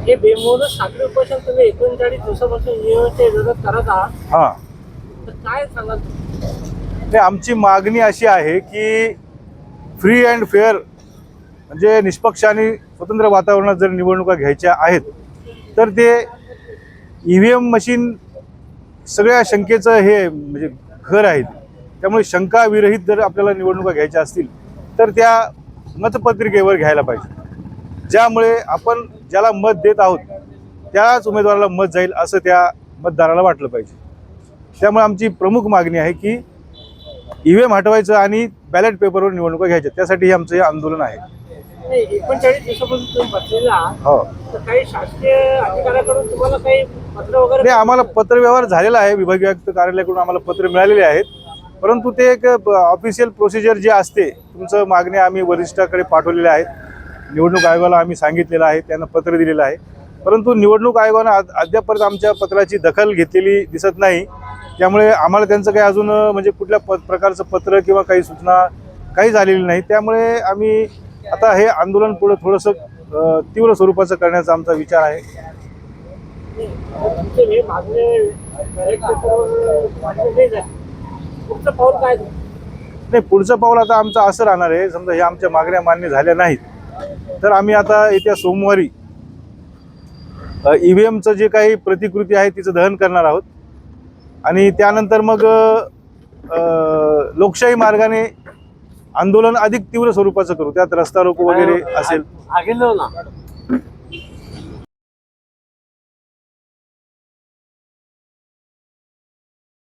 हे करत काय आमची मागणी अशी आहे की फ्री अँड फेअर म्हणजे निष्पक्ष आणि स्वतंत्र वातावरणात जर निवडणुका घ्यायच्या आहेत तर ते ई व्ही एम मशीन सगळ्या शंकेचं हे म्हणजे घर आहेत. त्यामुळे शंका विरहित जर आपल्याला निवडणुका घ्यायच्या असतील तर त्या मतपत्रिकेवर घ्यायला पाहिजे. ज्यामुळे आपण ज्याला मत देत आहोत त्याच उमेदवाराला मत जाईल असं त्या मतदाराला वाटलं पाहिजे. त्यामुळे आमची प्रमुख मागणी आहे की ईव्हीएम हटवायचं आणि बॅलेट पेपरवर निवडणुका घ्यायच्या. त्यासाठी हे आमचं हे आंदोलन आहे. नाही हो. नाही आम्हाला पत्रव्यवहार झालेला आहे. विभागीय आयुक्त कार्यालयाकडून आम्हाला पत्र मिळालेले आहेत. परंतु ते एक ऑफिशियल प्रोसिजर जे असते तुमचं मागणी आम्ही वरिष्ठाकडे पाठवलेल्या आहेत. निवडणूक आयोगाला आम्ही सांगितलेलं आहे त्यांना पत्र दिलेलं आहे. परंतु निवडणूक आयोगानं अद्यापर्यंत आमच्या पत्राची दखल घेतलेली दिसत नाही. त्यामुळे आम्हाला त्यांचं काही अजून म्हणजे कुठल्या प प्रकारचं पत्र किंवा काही सूचना काही झालेली नाही. त्यामुळे आम्ही आता हे आंदोलन पुढं थोडंसं तीव्र स्वरूपाचं करण्याचा आमचा विचार आहे. तुमचे हे मागणे पुढचं पाऊल काय? तुमचं? नाही पुढचं पाऊल आता आमचं असं राहणार आहे समजा हे आमच्या मागण्या मान्य झाल्या नाहीत. तर आम्ही आता येत्या सोमवारी ई व्ही एमचं जे काही प्रतिकृती आहे तिचं दहन करणार आहोत. आणि त्यानंतर मग लोकशाही मार्गाने आंदोलन अधिक तीव्र स्वरूपाचं करू त्यात रस्ता रोको वगैरे असेल. ना.